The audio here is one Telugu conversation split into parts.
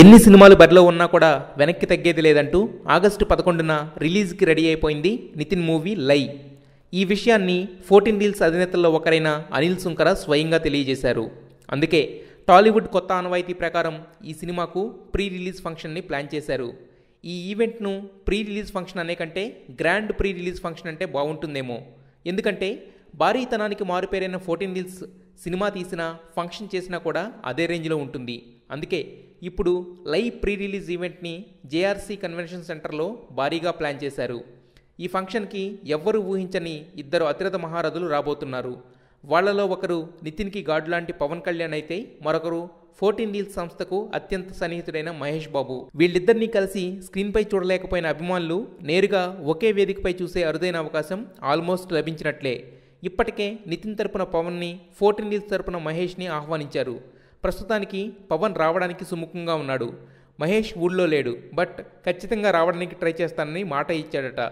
ఎన్ని సినిమాలు బరిలో ఉన్నా కూడా వెనక్కి తగ్గేది లేదంటూ ఆగస్టు పదకొండున రిలీజ్కి రెడీ అయిపోయింది నితిన్ మూవీ లై. ఈ విషయాన్ని ఫోర్టీన్ రీల్స్ అధినేతల్లో ఒకరైన అనిల్ సుంకర స్వయంగా తెలియజేశారు. అందుకే టాలీవుడ్ కొత్త ఆనవాయితీ ప్రకారం ఈ సినిమాకు ప్రీ రిలీజ్ ఫంక్షన్ని ప్లాన్ చేశారు. ఈ ఈవెంట్ను ప్రీ రిలీజ్ ఫంక్షన్ అనే కంటే గ్రాండ్ ప్రీ రిలీజ్ ఫంక్షన్ అంటే బాగుంటుందేమో. ఎందుకంటే భారీతనానికి మారుపేరైన ఫోర్టీన్ రీల్స్ సినిమా తీసినా ఫంక్షన్ చేసినా కూడా అదే రేంజ్లో ఉంటుంది. అందుకే ఇప్పుడు లైవ్ ప్రీ రిలీజ్ ఈవెంట్ని జేఆర్సీ కన్వెన్షన్ సెంటర్లో భారీగా ప్లాన్ చేశారు. ఈ ఫంక్షన్కి ఎవ్వరూ ఊహించని ఇద్దరు అతిరథ మహారథులు రాబోతున్నారు. వాళ్ళలో ఒకరు నితిన్కి గాడ్ లాంటి పవన్ కళ్యాణ్ అయితే మరొకరు ఫోర్టీన్ రీల్స్ సంస్థకు అత్యంత సన్నిహితుడైన మహేష్ బాబు. వీళ్ళిద్దరినీ కలిసి స్క్రీన్పై చూడలేకపోయిన అభిమానులు నేరుగా ఒకే వేదికపై చూసే అరుదైన అవకాశం ఆల్మోస్ట్ లభించినట్లే. ఇప్పటికే నితిన్ తరపున పవన్ని ఫోర్టీన్ రీల్స్ తరపున మహేష్ని ఆహ్వానించారు. ప్రస్తుతానికి పవన్ రావడానికి సుముఖంగా ఉన్నాడు. మహేష్ ఊళ్ళో లేడు. బట్ ఖచ్చితంగా రావడానికి ట్రై చేస్తానని మాట ఇచ్చాడట.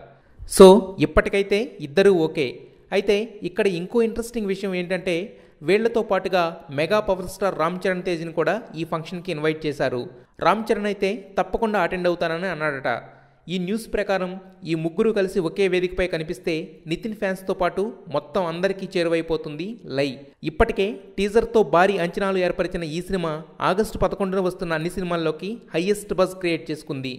సో ఇప్పటికైతే ఇద్దరూ ఓకే. అయితే ఇక్కడ ఇంకో ఇంట్రెస్టింగ్ విషయం ఏంటంటే వీళ్ళతో పాటుగా mega power star Ram Charan తేజ్ని కూడా ఈ ఫంక్షన్కి ఇన్వైట్ చేశారు. రామ్ చరణ్ అయితే తప్పకుండా అటెండ్ అవుతానని అన్నాడట. ఈ న్యూస్ ప్రకారం ఈ ముగ్గురు కలిసి ఒకే వేదికపై కనిపిస్తే నితిన్ ఫ్యాన్స్తో పాటు మొత్తం అందరికీ చేరువైపోతుంది లై. ఇప్పటికే టీజర్తో భారీ అంచనాలు ఏర్పరిచిన ఈ సినిమా ఆగస్టు పదకొండున వస్తున్న అన్ని సినిమాల్లోకి హయ్యెస్ట్ బజ్ క్రియేట్ చేసుకుంది.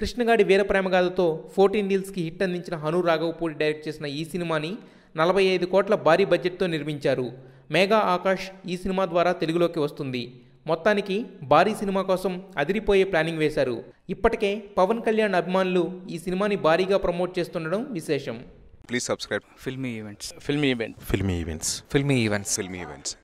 కృష్ణగాడి వీరప్రేమగాథతో ఫోర్టీన్ డీల్స్కి హిట్ అందించిన హను రాఘవపూడి డైరెక్ట్ చేసిన ఈ సినిమాని నలభై ఐదు కోట్ల భారీ బడ్జెట్తో నిర్మించారు. మేఘా ఆకాష్ ఈ సినిమా ద్వారా తెలుగులోకి వస్తుంది. మొత్తానికి భారీ సినిమా కోసం అదిరిపోయే ప్లానింగ్ వేశారు. ఇప్పటికే పవన్ కళ్యాణ్ అభిమానులు ఈ సినిమాని భారీగా ప్రమోట్ చేస్తుండడం విశేషం. Please subscribe. Filmy events filmy event filmy events filmy events filmy events